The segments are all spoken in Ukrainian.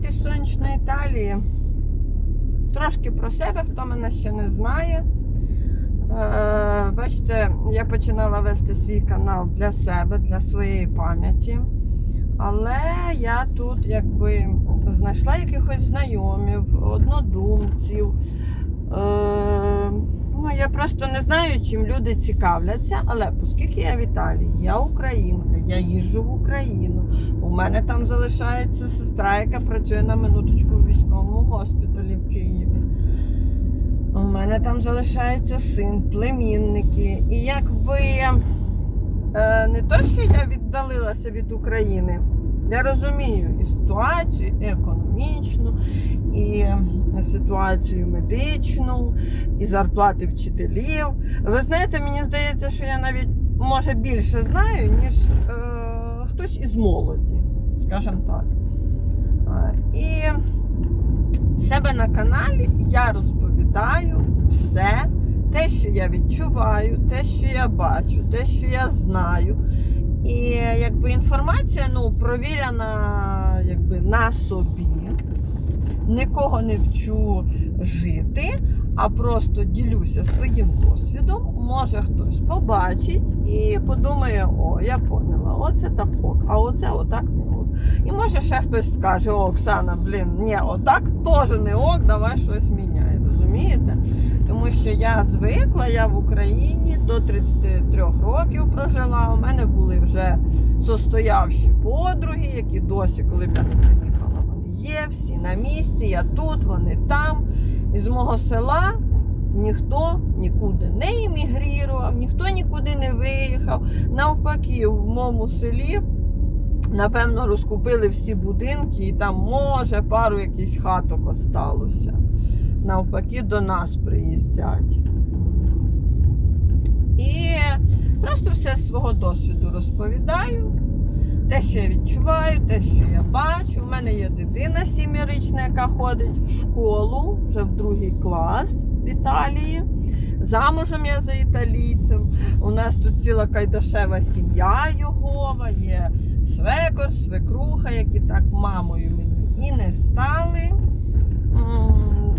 Привіт сонячної Італії. Трошки про себе, хто мене ще не знає. Е, бачите, я починала вести свій канал для себе, для своєї пам'яті. Але я тут якби знайшла якихось знайомів, однодумців. Е, ну, я просто не знаю, чим люди цікавляться, але оскільки я в Італії, я українка, я їжджу в Україну. У мене там залишається сестра, яка працює на минуточку в військовому госпіталі в Києві. У мене там залишається син, племінники. І якби е, не то, що я віддалилася від України, я розумію і ситуацію, і економічну, і ситуацію медичну, і зарплати вчителів. Ви знаєте, мені здається, що я навіть може більше знаю, ніж е, хтось із молоді, скажімо так. І в себе на каналі я розповідаю все, те, що я відчуваю, те, що я бачу, те, що я знаю. І якби інформація ну, провірена якби, на собі. Нікого не вчу жити, а просто ділюся своїм досвідом. Може хтось побачить і подумає, о, я поняла, оце так ок, а оце отак не ок. І може ще хтось скаже, о, Оксана, блін, ні, отак теж не ок, давай щось міняй. Розумієте? Тому що я звикла, я в Україні до 33 років прожила. У мене були вже состоявші подруги, які досі, коли б я не приїхала, вони є, всі на місці, я тут, вони там. Із мого села ніхто нікуди не іммігрував, ніхто нікуди не виїхав. Навпаки, в моєму селі. Напевно, розкупили всі будинки, і там, може, пару якихось хаток осталося. Навпаки, до нас приїздять. І просто все з свого досвіду розповідаю. Те, що я відчуваю, те, що я бачу. У мене є дитина сім'ярична, яка ходить в школу вже в другий клас в Італії. Замужем я за італійцем. У нас тут ціла кайдашева сім'я Йогова, є свекор, свекруха, які так мамою мені і не стали,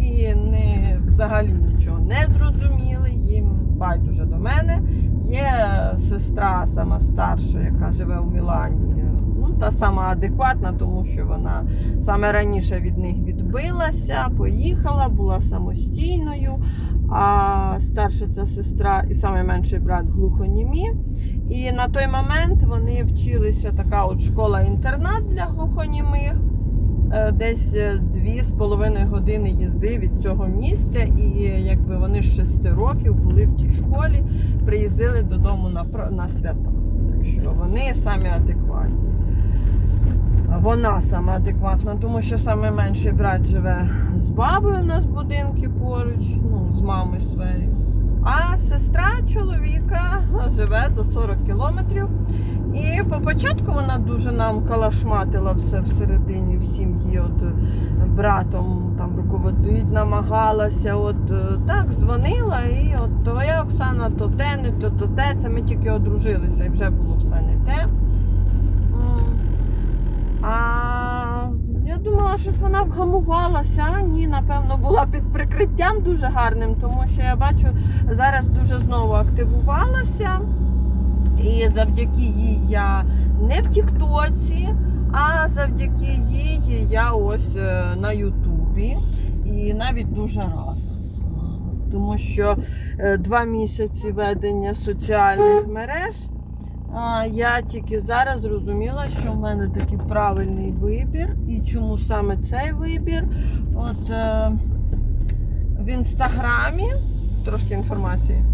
і не, взагалі нічого не зрозуміли. Їм байдуже до мене. Є сестра сама старша, яка живе у Мілані. Ну, та сама адекватна, тому що вона саме раніше від них відбилася, поїхала, була самостійною. А старша ця сестра і найменший брат глухонімі. І на той момент вони вчилися така от школа-інтернат для глухонімих. Е, Десь е, дві з половиною години їзди від цього місця, і якби вони з шести років були в тій школі, приїздили додому на, на свята. Так що вони самі адекватні. Вона саме адекватна, тому що саме менший брат живе з бабою у нас в будинку поруч, ну, з мамою своєю. А сестра чоловіка живе за 40 кілометрів. По початку вона дуже нам калашматила все всередині в сім'ї. От е, братом там руководить, намагалася. От е, так дзвонила, і от твоя Оксана то те, не то, то те. Це ми тільки одружилися і вже було все не те. А я думала, що вона вгамувалася. А ні, напевно, була під прикриттям дуже гарним, тому що я бачу, зараз дуже знову активувалася. І завдяки їй я не в Тіктоці, а завдяки їй я ось е, на Ютубі. І навіть дуже рада. Тому що е, два місяці ведення соціальних мереж. Я тільки зараз зрозуміла, що в мене такий правильний вибір. І чому саме цей вибір? От е, в інстаграмі, трошки інформації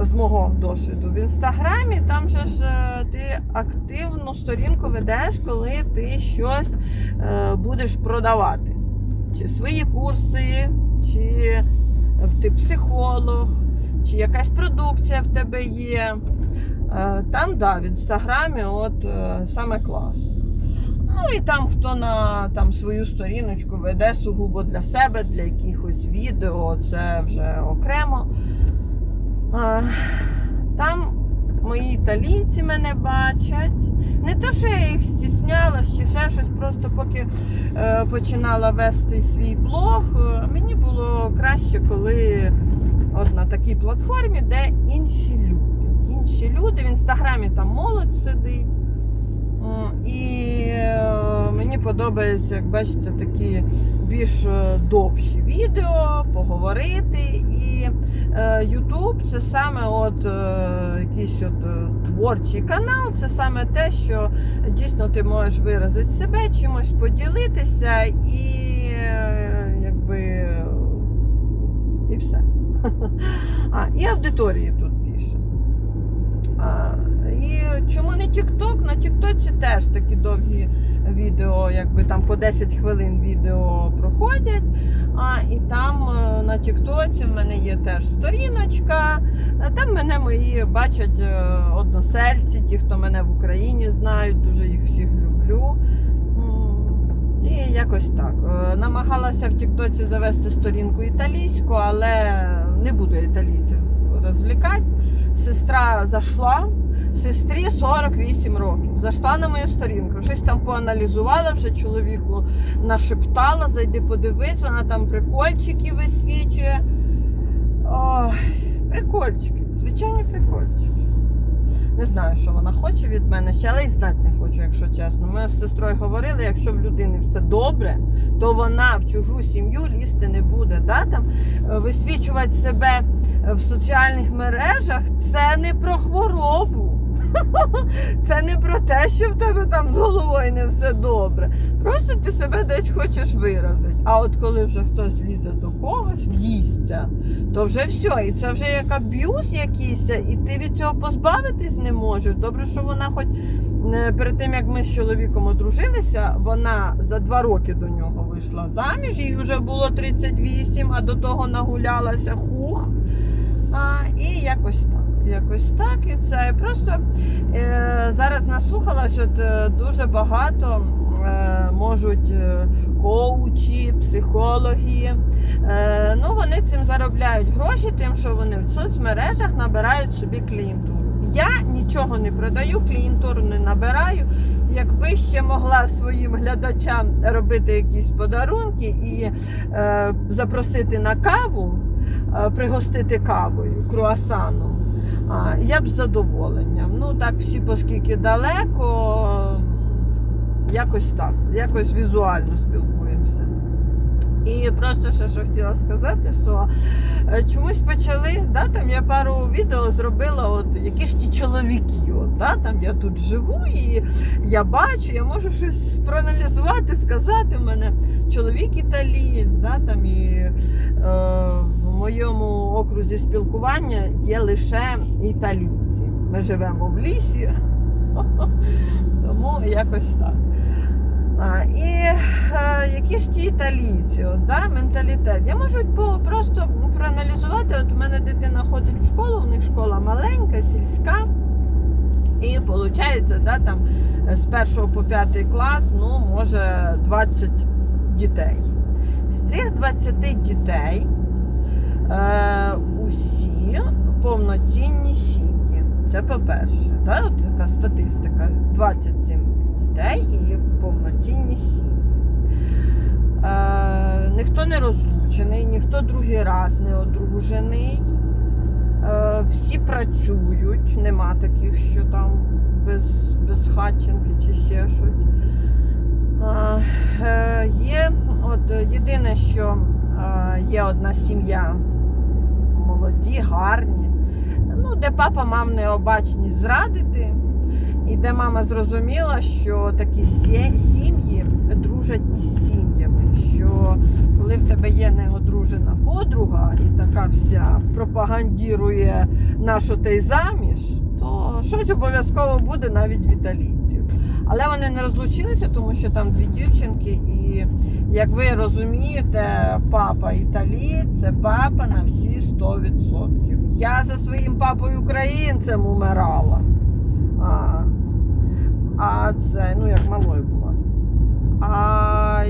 з мого досвіду. В інстаграмі там же ж е, ти активну сторінку ведеш, коли ти щось е, будеш продавати. Чи свої курси, чи ти психолог, чи якась продукція в тебе є. Е, Там, да, в інстаграмі от е, саме клас. Ну і там хто на там, свою сторіночку веде сугубо для себе, для якихось відео, це вже окремо. Там мої італійці мене бачать. Не то, що я їх стіснялась чи ще щось, просто поки е, починала вести свій блог, е, мені було краще, коли от на такій платформі, де інші люди. Інші люди в інстаграмі там молодь сидить. І е, мені подобається, як бачите, такі більш е, довші відео, поговорити. І е, YouTube це саме от е, якийсь от е, творчий канал, це саме те, що дійсно ти можеш виразити себе, чимось поділитися і е, якби і все. А, і аудиторії тут більше. А, і чому не TikTok? На TikTok теж такі довгі відео, якби там по 10 хвилин відео проходять. А і там е, на TikTok в мене є теж сторіночка. Е, Там мене мої бачать е, односельці, ті, хто мене в Україні знають, дуже їх всіх люблю. І якось так. Намагалася в Тіктоці завести сторінку італійську, але не буду італійців розвлікати. Сестра зайшла, сестрі 48 років. Зайшла на мою сторінку, щось там поаналізувала, вже чоловіку нашептала, зайди подивись, вона там прикольчики висвічує. Ой, прикольчики, звичайні прикольчики. Не знаю, що вона хоче від мене ще, але й знати не хочу, якщо чесно. Ми з сестрою говорили, якщо в людини все добре, то вона в чужу сім'ю лізти не буде. Да? Там, е, висвічувати себе в соціальних мережах це не про хворобу. Це не про те, що в тебе там з головою не все добре. Просто ти себе десь хочеш виразити. А от коли вже хтось лізе до когось, в'їсться, то вже все. І це вже як аб'юз якийсь, і ти від цього позбавитись не можеш. Добре, що вона хоч е, перед тим, як ми з чоловіком одружилися, вона за два роки до нього вийшла заміж, їй вже було 38, а до того нагулялася хух. А, і якось так. Якось так. І це просто е, зараз наслухалась, от е, дуже багато е, можуть е, коучі, психологи. Е, ну, вони цим заробляють гроші, тим, що вони в соцмережах набирають собі клієнтуру. Я нічого не продаю, клієнтуру не набираю. Якби ще могла своїм глядачам робити якісь подарунки і е, запросити на каву, е, пригостити кавою, круасаном. А, я б з задоволенням. Ну так всі, оскільки далеко, якось так, якось візуально спілкуємося. І просто ще що хотіла сказати, що е, чомусь почали, да, там я пару відео зробила, от які ж ті чоловіки, от, да, там я тут живу і я бачу, я можу щось проаналізувати, сказати. У мене чоловік італієць, да, там і е, моєму окрузі спілкування є лише італійці. Ми живемо в лісі, тому якось так. А, і е, які ж ті італійці, от, да, менталітет. Я можу по, просто проаналізувати. От у мене дитина ходить в школу, у них школа маленька, сільська. І виходить, да, там з першого по п'ятий клас, ну, може 20 дітей. З цих 20 дітей е, усі повноцінні сім'ї. Це по-перше. Да? От така статистика. 27 дітей і повноцінні сім'ї. Е, ніхто не розлучений, ніхто другий раз не одружений. Е, всі працюють, нема таких, що там без, без хатченки чи ще щось. Е, е, є, от єдине, що е, є одна сім'я молоді, гарні, ну, де папа мав необачність зрадити, і де мама зрозуміла, що такі сім'ї дружать із сім'ями. Що коли в тебе є неодружена подруга і така вся пропагандірує нашу ти заміж, то щось обов'язково буде навіть в італійців. Але вони не розлучилися, тому що там дві дівчинки, і як ви розумієте, папа італієць це папа на всі 100%. Я за своїм папою українцем умирала. А, а це, ну як малою була. А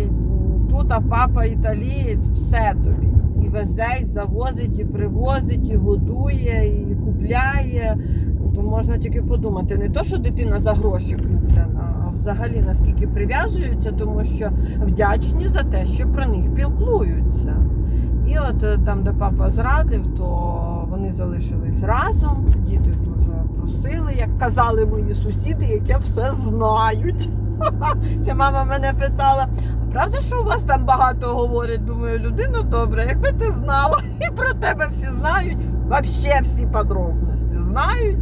тут а папа італієць все тобі. І везе, і завозить, і привозить, і годує, і купляє. то можна тільки подумати, не то, що дитина за гроші куплена, а взагалі наскільки прив'язуються, тому що вдячні за те, що про них піклуються. І от е, там, де папа зрадив, то вони залишились разом. Діти дуже просили, як казали мої сусіди, яке все знають. Ця мама мене питала: правда, що у вас там багато говорять? Думаю, людину добре, якби ти знала, і про тебе всі знають, взагалі всі подробності знають.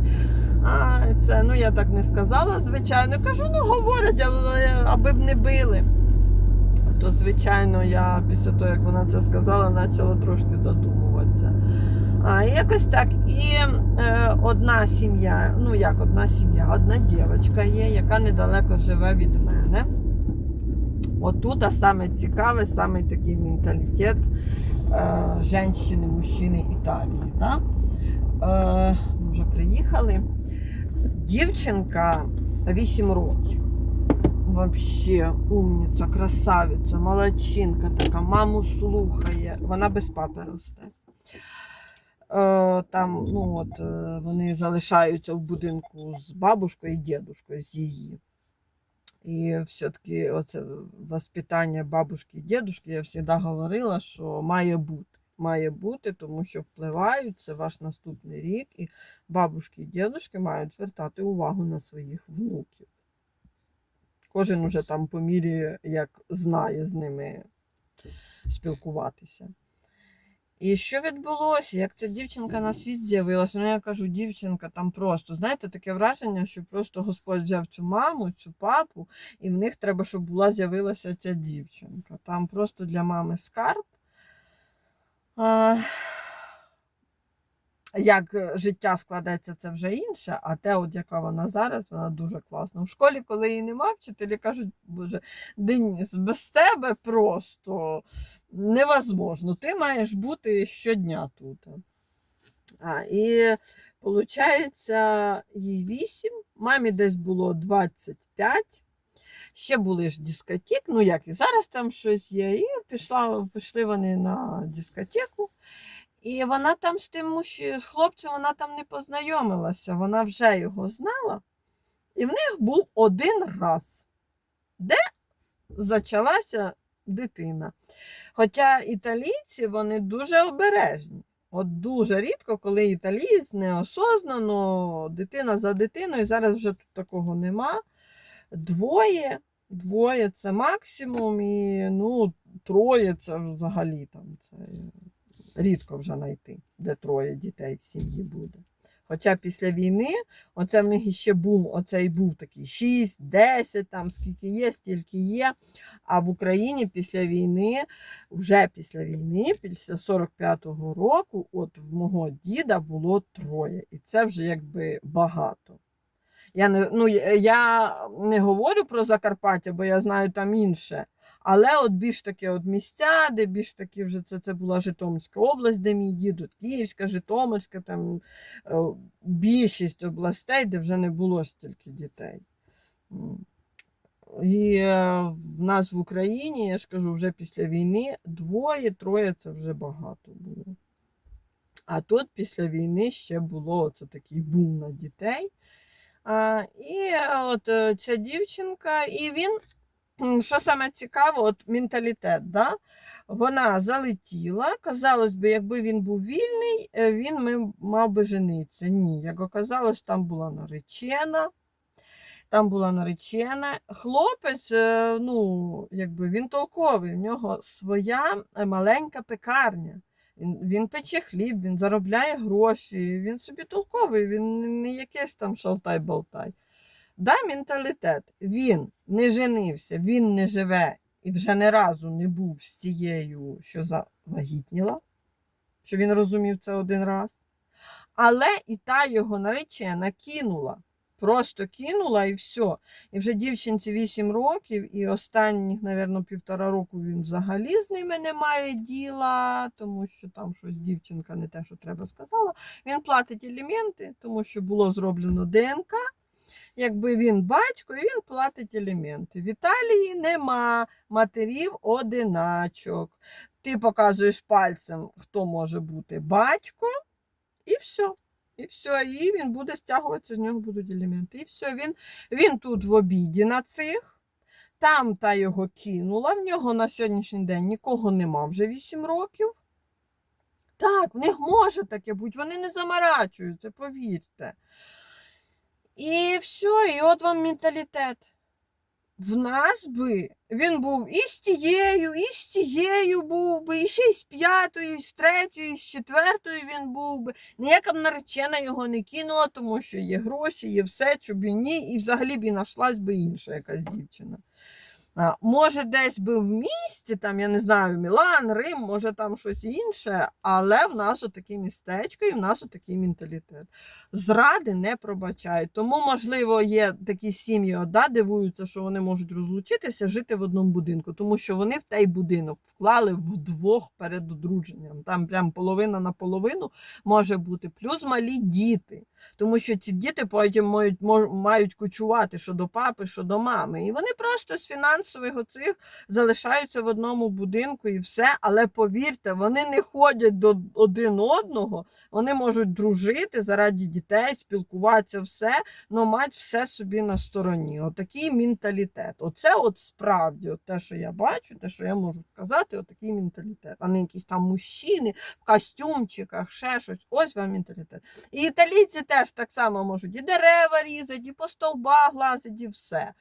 А, це, ну я так не сказала, звичайно. Кажу, ну говорять, але аби б не били. То, звичайно, я після того, як вона це сказала, почала трошки задумуватися. А якось так. І е, одна сім'я, ну як одна сім'я, одна дівчинка є, яка недалеко живе від мене. Отут а саме цікаве, саме такий менталітет е, жінки, мужчини Італії. Да? Е, ми вже приїхали. Дівчинка 8 років. Вообще умниця, красавиця, молодчинка така, маму слухає. Вона без папи росте. Е, там, ну от, е, вони залишаються в будинку з бабушкою і дідушкою, з її. І все-таки оце воспитання бабушки і дідушки, я завжди говорила, що має бути. Має бути, тому що впливають, це ваш наступний рік, і бабушки і дідушки мають звертати увагу на своїх внуків. Кожен уже там по мірі як знає з ними спілкуватися. І що відбулося? Як ця дівчинка на світ з'явилася? Ну, я кажу, дівчинка там просто, знаєте, таке враження, що просто Господь взяв цю маму, цю папу, і в них треба, щоб була з'явилася ця дівчинка. Там просто для мами скарб. Як життя складеться, це вже інше, а те, от яка вона зараз, вона дуже класна. В школі, коли її нема, вчителі кажуть, боже, Деніс, без тебе просто невозможно. Ти маєш бути щодня тут. А, і виходить, їй 8, мамі десь було 25. Ще були ж дискотек, ну як і зараз там щось є. І пішла, пішли вони на дискотеку. І вона там з тим з хлопцем вона там не познайомилася, вона вже його знала. І в них був один раз, де зачалася дитина. Хоча італійці вони дуже обережні. От дуже рідко, коли італієць неосознано, дитина за дитиною, зараз вже тут такого нема. Двоє, двоє це максимум, і ну, троє це взагалі там. Це рідко вже знайти, де троє дітей в сім'ї буде. Хоча після війни, оце в них іще бум, оцей був такий 6, 10, там скільки є, стільки є. А в Україні після війни, вже після війни, після 45-го року, от в мого діда було троє. І це вже якби багато. Я не, ну, я не говорю про Закарпаття, бо я знаю там інше. Але от більш таке от місця, де більш такі вже це, це була Житомирська область, де мій дід, Київська, Житомирська, там е, більшість областей, де вже не було стільки дітей. І е, в нас в Україні, я ж кажу, вже після війни двоє, троє це вже багато було. А тут після війни ще було це такий бум на дітей. І от ця дівчинка, і він Що саме цікаво, от менталітет, да? вона залетіла. Казалось би, якби він був вільний, е, він мав би женитися. Ні, як оказалось, там була наречена. Там була наречена. Хлопець, е, ну, якби він толковий, в нього своя маленька пекарня. Він, він пече хліб, він заробляє гроші, він собі толковий, він не якийсь там шалтай-болтай. Да, менталітет. Він не женився, він не живе і вже не разу не був з тією, що завагітніла, що він розумів це один раз. Але і та його наречена кинула. Просто кинула і все. І вже дівчинці 8 років, і останніх, мабуть, півтора року він взагалі з ними не має діла, тому що там щось дівчинка не те, що треба сказала. Він платить елементи, тому що було зроблено ДНК якби він батько, і він платить аліменти. В Італії нема матерів одиначок. Ти показуєш пальцем, хто може бути батько, і все. І все, і він буде стягуватися, з нього будуть елементи. І все, він, він тут в обіді на цих. Там та його кинула. В нього на сьогоднішній день нікого нема вже 8 років. Так, в них може таке бути, вони не заморачуються, повірте. І все, і от вам менталітет. В нас би він був і з тією, і з тією був би, і ще й з п'ятою, і з третьою, і з четвертою він був би. Ніяка б наречена його не кинула, тому що є гроші, є все, чобі ні, і взагалі б і знайшлась би інша якась дівчина. Може, десь би в місті, там, я не знаю, Мілан, Рим, може там щось інше, але в нас отаке містечко і в нас отакий менталітет. Зради не пробачають. Тому, можливо, є такі сім'ї, да, дивуються, що вони можуть розлучитися, жити в одному будинку, тому що вони в той будинок вклали вдвох перед одруженням. Там прям половина на половину може бути, плюс малі діти. Тому що ці діти потім мають, мають кочувати що до папи, що до мами. І вони просто з фінансових оцих залишаються в одному будинку і все. Але повірте, вони не ходять до один одного, вони можуть дружити заради дітей, спілкуватися, все, але мати все собі на стороні. Отакий менталітет. Оце от справді, от те, що я бачу, те, що я можу сказати, отакий менталітет. А не якісь там мужчини в костюмчиках, ще щось. Ось вам менталітет. І італійці теж так само можуть і дерева різати, і по стовбах лазити, і все.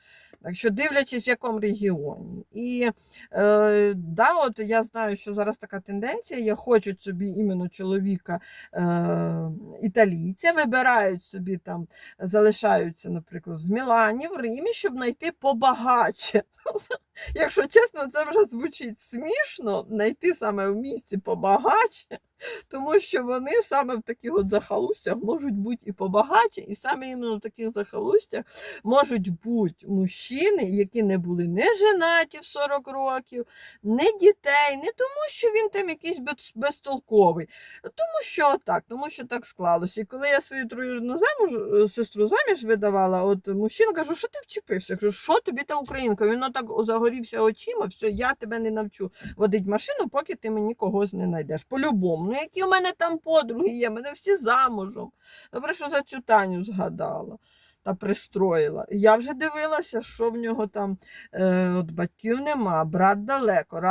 Так що дивлячись, в якому регіоні. І е, да, от я знаю, що зараз така тенденція, є, хочуть собі іменно чоловіка е, італійця, вибирають собі там, залишаються, наприклад, в Мілані, в Римі, щоб знайти побагаче. Якщо чесно, це вже звучить смішно, знайти саме в місті побагаче, тому що вони саме в таких от захолустях можуть бути і побагаче, і саме іменно в таких захолустях можуть бути мужчини, які не були не женаті в 40 років, не дітей, не тому, що він там якийсь безтолковий, тому що так, тому що так склалося. І коли я свою троюрідну замуж, е, сестру заміж видавала, от мужчина кажу, що ти вчепився? Кажу, що тобі та українка? Він так загорівся очима, все, я тебе не навчу водити машину, поки ти мені когось не знайдеш. По-любому. Ну, які в мене там подруги є, мене всі замужем. Добре, що за цю Таню згадала. Та пристроїла. Я вже дивилася, що в нього там е, от батьків нема, брат далеко,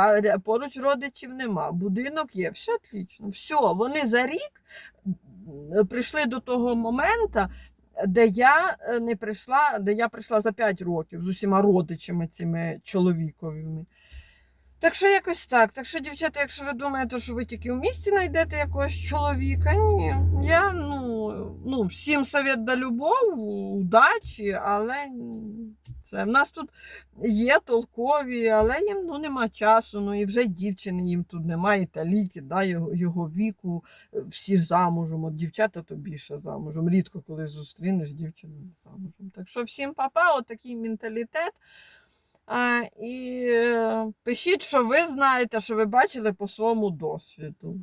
поруч родичів нема, будинок є, все отлично. Все, вони за рік прийшли до того моменту, де я е, не прийшла, де я прийшла за 5 років з усіма родичами цими чоловіковими. Так що якось так. Так що, дівчата, якщо ви думаєте, що ви тільки в місті знайдете якогось чоловіка, ні. Я ну, ну всім совет да любов, удачі, але це в нас тут є толкові, але їм ну, нема часу. Ну і вже дівчини їм тут немає, італійки, да, його, його віку, всі замужем. От дівчата то більше замужем. Рідко коли зустрінеш дівчину замужем. Так що всім папа, отакий менталітет. А, і е, пишіть, що ви знаєте, що ви бачили по своєму досвіду.